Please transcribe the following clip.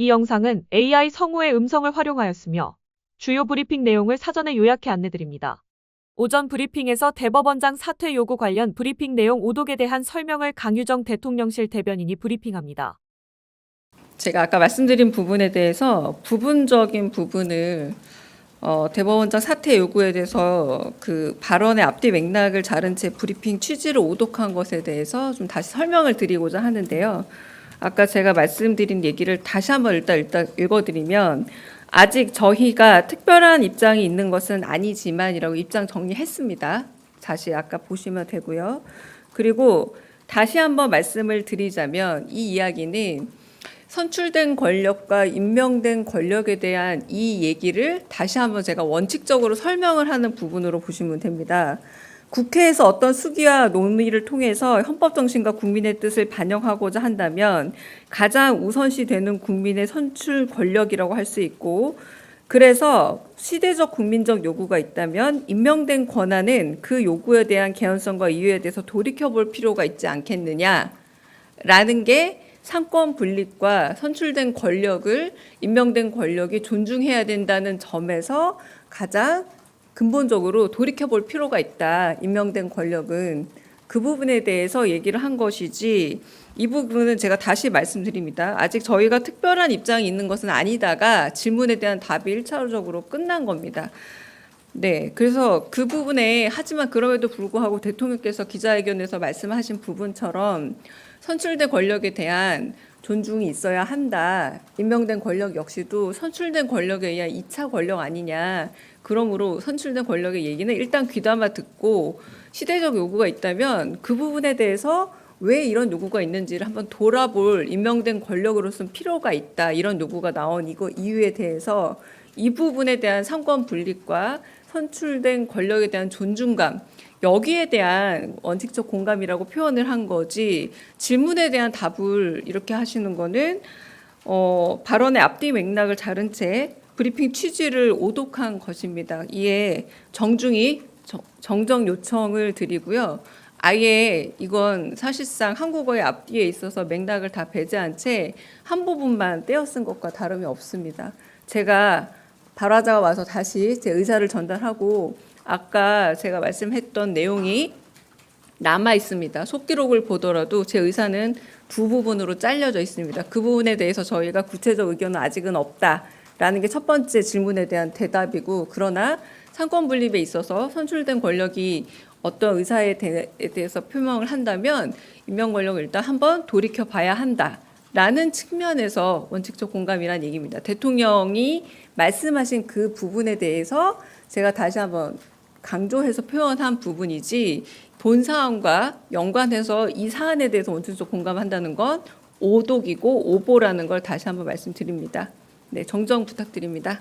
이 영상은 AI 성우의 음성을 활용하였으며 주요 브리핑 내용을 사전에 요약해 안내드립니다. 오전 브리핑에서 대법원장 사퇴 요구 관련 브리핑 내용 오독에 대한 설명을 강유정 대통령실 대변인이 브리핑합니다. 제가 아까 말씀드린 부분에 대해서 부분적인 부분을 어, 대법원장 사퇴 요구에 대해서 그 발언의 앞뒤 맥락을 자른 채 브리핑 취지를 오독한 것에 대해서 좀 다시 설명을 드리고자 하는데요. 아까 제가 말씀드린 얘기를 다시 한번 일단 일단 읽어드리면 아직 저희가 특별한 입장이 있는 것은 아니지만이라고 입장 정리했습니다. 다시 아까 보시면 되고요. 그리고 다시 한번 말씀을 드리자면 이 이야기는 선출된 권력과 임명된 권력에 대한 이 얘기를 다시 한번 제가 원칙적으로 설명을 하는 부분으로 보시면 됩니다. 국회에서 어떤 수기와 논의를 통해서 헌법 정신과 국민의 뜻을 반영하고자 한다면 가장 우선시 되는 국민의 선출 권력이라고 할 수 있고 그래서 시대적 국민적 요구가 있다면 임명된 권한은 그 요구에 대한 개연성과 이유에 대해서 돌이켜 볼 필요가 있지 않겠느냐라는 게 상권 분립과 선출된 권력을 임명된 권력이 존중해야 된다는 점에서 가장 근본적으로 돌이켜 볼 필요가 있다. 임명된 권력은 그 부분에 대해서 얘기를 한 것이지 이 부분은 제가 다시 말씀드립니다. 아직 저희가 특별한 입장이 있는 것은 아니다가 질문에 대한 답이 일차적으로 끝난 겁니다. 네, 그래서 그 부분에 하지만 그럼에도 불구하고 대통령께서 기자회견에서 말씀하신 부분처럼 선출된 권력에 대한 존중이 있어야 한다. 임명된 권력 역시도 선출된 권력에 의한 2차 권력 아니냐. 그러므로 선출된 권력의 얘기는 일단 귀담아 듣고 시대적 요구가 있다면 그 부분에 대해서 왜 이런 요구가 있는지를 한번 돌아볼 임명된 권력으로서는 필요가 있다. 이런 요구가 나온 이거 이유에 대해서 이 부분에 대한 상권 분립과 선출된 권력에 대한 존중감 여기에 대한 원칙적 공감이라고 표현을 한 거지 질문에 대한 답을 이렇게 하시는 거는 어, 발언의 앞뒤 맥락을 자른 채 브리핑 취지를 오독한 것입니다. 이에 정중히 정- 정정 요청을 드리고요. 아예 이건 사실상 한국어의 앞뒤에 있어서 맥락을 다 배제한 채 한 부분만 떼어 쓴 것과 다름이 없습니다. 제가 발화자가 와서 다시 제 의사를 전달하고 아까 제가 말씀했던 내용이 남아 있습니다. 속기록을 보더라도 제 의사는 두 부분으로 잘려져 있습니다. 그 부분에 대해서 저희가 구체적 의견은 아직은 없다라는 게 첫 번째 질문에 대한 대답이고 그러나 상권 분립에 있어서 선출된 권력이 어떤 의사에 대- 대해서 표명을 한다면 임명 권력을 일단 한번 돌이켜 봐야 한다 라는 측면에서 원칙적 공감이란 얘기입니다. 대통령이 말씀하신 그 부분에 대해서 제가 다시 한번 강조해서 표현한 부분이지 본 사안과 연관해서 이 사안에 대해서 원칙적 공감한다는 건 오독이고 오보라는 걸 다시 한번 말씀드립니다. 네, 정정 부탁드립니다.